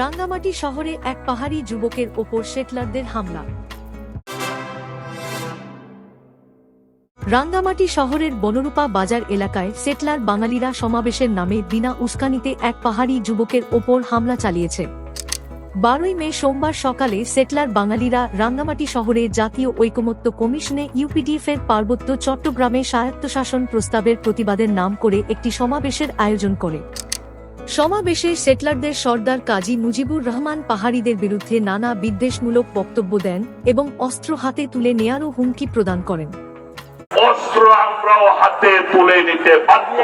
রাঙ্গামাটি শহরে এক পাহাড়ি যুবকের ওপর সেটলারদের হামলা। রাঙ্গামাটি শহরের বনরূপা বাজার এলাকায় সেটলার বাঙালিরা সমাবেশের নামে বিনা উস্কানিতে এক পাহাড়ি যুবকের ওপর হামলা চালিয়েছে। বারোই মে সোমবার সকালে সেটলার বাঙালিরা রাঙ্গামাটি শহরে জাতীয় ঐকমত্য কমিশনে ইউপিডিএফ এর পার্বত্য চট্টগ্রামে স্বায়ত্তশাসন প্রস্তাবের প্রতিবাদের নাম করে একটি সমাবেশের আয়োজন করে। সমাবেশে সেটলারদের সর্দার কাজী মুজিবুর রহমান পাহাড়িদের বিরুদ্ধে নানা বিদ্বেষমূলক বক্তব্য দেন এবং অস্ত্র হাতে তুলে নেয়ারও হুমকি প্রদান করেন। অস্ত্র আমরাও হাতে তুলে নিতে বাধ্য।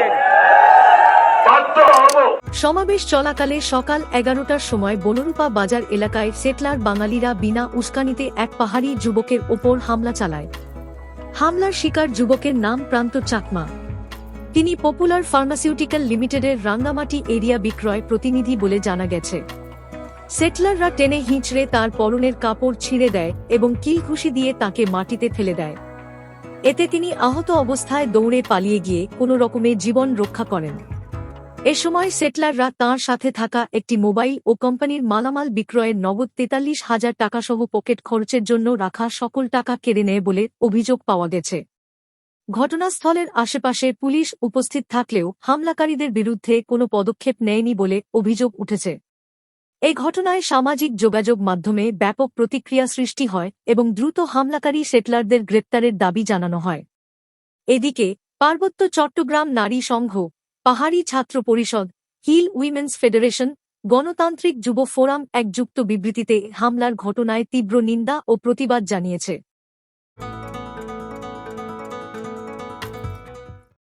সমাবেশ চলাকালে সকাল এগারোটার সময় বনরূপা বাজার এলাকায় সেটলার বাঙালিরা বিনা উস্কানিতে এক পাহাড়ি যুবকের ওপর হামলা চালায়। হামলার শিকার যুবকের নাম প্রান্ত চাকমা। তিনি পপুলার ফার্মাসিউটিক্যাল লিমিটেডের রাঙ্গামাটি এরিয়া বিক্রয় প্রতিনিধি বলে জানা গেছে। সেটলাররা টেনে হিঁচড়ে তার পরনের কাপড় ছিঁড়ে দেয় এবং কিলঘুষি দিয়ে তাকে মাটিতে ফেলে দেয়। এতে তিনি আহত অবস্থায় দৌড়ে পালিয়ে গিয়ে কোনো রকমে জীবন রক্ষা করেন। এ সময় সেটলাররা তাঁর সাথে থাকা একটি মোবাইল ও কোম্পানির মালামাল বিক্রয়ের নগদ তেতাল্লিশ হাজার টাকাসহ পকেট খরচের জন্য রাখা সকল টাকা কেড়ে নেয় বলে অভিযোগ পাওয়া গেছে। ঘটনাস্থলের আশেপাশে পুলিশ উপস্থিত থাকলেও হামলাকারীদের বিরুদ্ধে কোনো পদক্ষেপ নেয়নি বলে অভিযোগ উঠেছে। এই ঘটনায় সামাজিক যোগাযোগ মাধ্যমে ব্যাপক প্রতিক্রিয়া সৃষ্টি হয় এবং দ্রুত হামলাকারী সেটলারদের গ্রেপ্তারের দাবি জানানো হয়। এদিকে, পার্বত্য চট্টগ্রাম নারী সংঘ, পাহাড়ি ছাত্র পরিষদ, হিল উইমেন্স ফেডারেশন, গণতান্ত্রিক যুব ফোরাম এক যুক্ত বিবৃতিতে হামলার ঘটনায় তীব্র নিন্দা ও প্রতিবাদ জানিয়েছে।